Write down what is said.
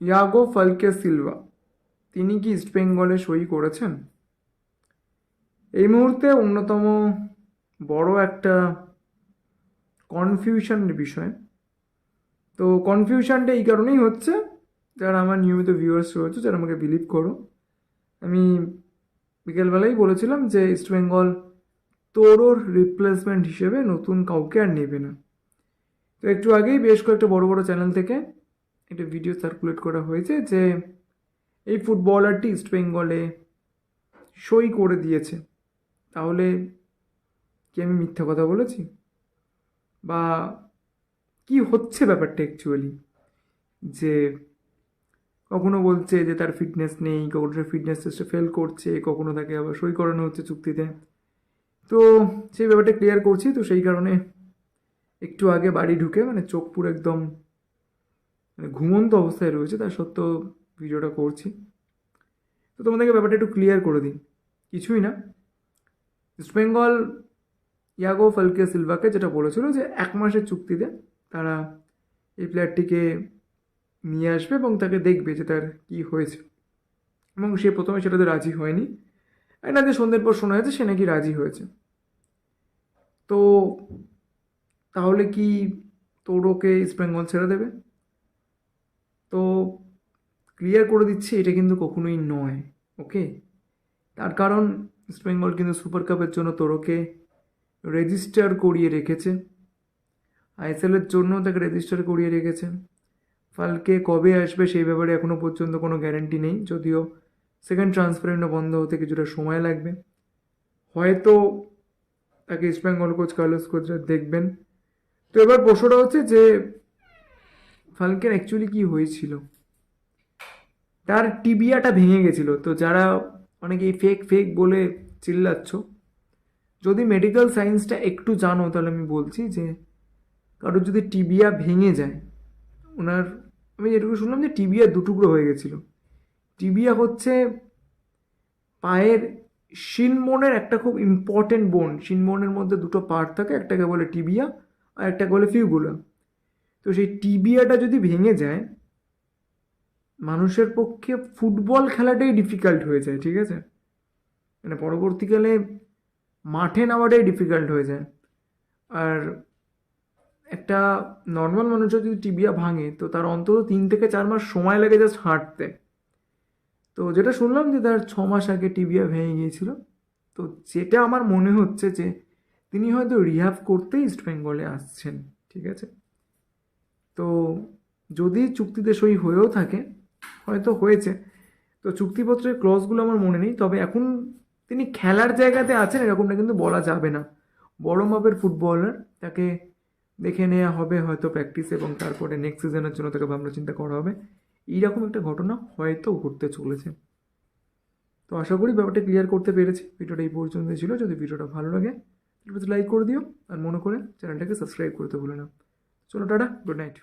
ইয়াগো Phalke Silva, তিনি কি ইস্টবেঙ্গলে সই করেছেন? এই মুহূর্তে অন্যতম বড় একটা কনফিউশনের বিষয়। তো কনফিউশনটা এই কারণেই হচ্ছে, যারা আমার নিয়মিত ভিউয়ার্স রয়েছে, যারা আমাকে বিলিভ করো। আমি বিকেলবেলাই বলেছিলাম যে ইস্টবেঙ্গল তোরোর রিপ্লেসমেন্ট হিসেবে নতুন কাউকে আর নেবে না। তো একটু আগেই বেশ কয়েকটা বড় বড় চ্যানেল থেকে একটা ভিডিও সার্কুলেট করা হয়েছে যে এই ফুটবলারটি ইস্টবেঙ্গলে সই করে দিয়েছে। তাহলে কি আমি মিথ্যা কথা বলেছি? বা কি হচ্ছে ব্যাপারটা অ্যাকচুয়ালি যে কখনো বলছে যে তার ফিটনেস নেই, কখনো সে ফিটনেস টেস্টে ফেল করছে, কখনো তাকে আবার সই করানো হচ্ছে চুক্তিতে। তো সেই ব্যাপারটা ক্লিয়ার করছি, তো সেই কারণে একটু আগে বাড়ি ঢুকে মানে চোখ পুরো একদম মানে ঘুমন্ত অবস্থায় রয়েছে, তার সত্ত্বেও ভিডিওটা করছি। তো তোমাদেরকে ব্যাপারটা একটু ক্লিয়ার করে দিই। কিছুই না। ইস্টবেঙ্গল ইয়াগো ফালকে সিলভাকে যেটা বলেছিল যে এক মাসের চুক্তিতে তারা এই প্লেয়ারটিকে নিয়ে আসবে এবং তাকে দেখবে যে তার কী হয়েছে। এবং সে প্রথমে সেটাতে রাজি হয়নি। না যে সন্ধ্যের পর শোনা যাচ্ছে, সে নাকি রাজি হয়েছে। তো তাহলে কি তোর ওকে ইস্টবেঙ্গল ছেড়ে দেবে? তো ক্লিয়ার করে দিচ্ছি এটা কিন্তু কখনোই নয় ওকে তার কারণ ইস্টবেঙ্গল কিন্তু সুপার কাপের জন্য তোরকে রেজিস্টার করিয়ে রেখেছে। আইএসএলের জন্য তাকে রেজিস্টার করিয়ে রেখেছে। ফালকে কবে আসবে সেই ব্যাপারে এখনও পর্যন্ত কোনো গ্যারেন্টি নেই, যদিও সেকেন্ড ট্রান্সফারেন্টও বন্ধ হতে কিছুটা সময় লাগবে। হয়তো তাকে ইস্টবেঙ্গল কোচ কার্লোস কোচরা দেখবেন। তো এবার প্রশ্নটা হচ্ছে যে ফালকের অ্যাকচুয়ালি কি হয়েছিল? তার টিবিয়াটা ভেঙে গেছিল। তো যারা অনেকেই ফেক ফেক বলে চিল্লাচ্ছ, যদি মেডিকেল সায়েন্সটা একটু জানো, তাহলে আমি বলছি যে, কারোর যদি টিবিয়া ভেঙে যায়, ওনার, আমি যেটুকু শুনলাম যে টিবিয়া দুটুকরো হয়ে গেছিল। টিবিয়া হচ্ছে পায়ের শিনবোনের একটা খুব ইম্পর্টেন্ট বোন শিনবোনের মধ্যে দুটো পার্ট থাকে, একটাকে বলে টিবিয়া আর একটাকে বলে ফিউগুলা তো সেই টিবিয়াটা যদি ভেঙে যায়, মানুষের পক্ষে ফুটবল খেলাটাই ডিফিকাল্ট হয়ে যায়, ঠিক আছে? মানে পরবর্তীকালে মাঠে নামাটাই ডিফিকাল্ট হয়ে যায়। আর একটা নর্মাল মানুষের যদি টিবিয়া ভাঙে, তো তার অন্তত তিন থেকে চার মাস সময় লাগে জাস্ট হাঁটতে। তো যেটা শুনলাম যে তার ছ মাস আগে টিবিয়া ভেঙে গিয়েছিল, তো যেটা আমার মনে হচ্ছে যে তিনি হয়তো রিহ্যাব করতে ইস্ট বেঙ্গলে আসছেন, ঠিক আছে? তো যদি চুক্তিতে সই হয়েও থাকে, হয়তো হয়েছে, তো চুক্তিপত্রের ক্লজগুলো আমার মনে নেই, তবে এখন তিনি খেলার জায়গাতে আছেন, এরকমটা কিন্তু বলা যাবে না। বড় মাপের ফুটবলার, তাকে দেখে নেওয়া হবে হয়তো প্র্যাকটিস এবং তারপরে নেক্সট সিজনের জন্য তাকে ভাবনা চিন্তা করা হবে। এইরকম একটা ঘটনা হয়তো ঘটতে চলেছে। তো আশা করি ব্যাপারটা ক্লিয়ার করতে পেরেছি। ভিডিওটা এই পর্যন্ত ছিল। যদি ভিডিওটা ভালো লাগে লাইক করে দিও। আর মনে করে চ্যানেলটাকে সাবস্ক্রাইব করতে ভুলে না। So, Tada, good night.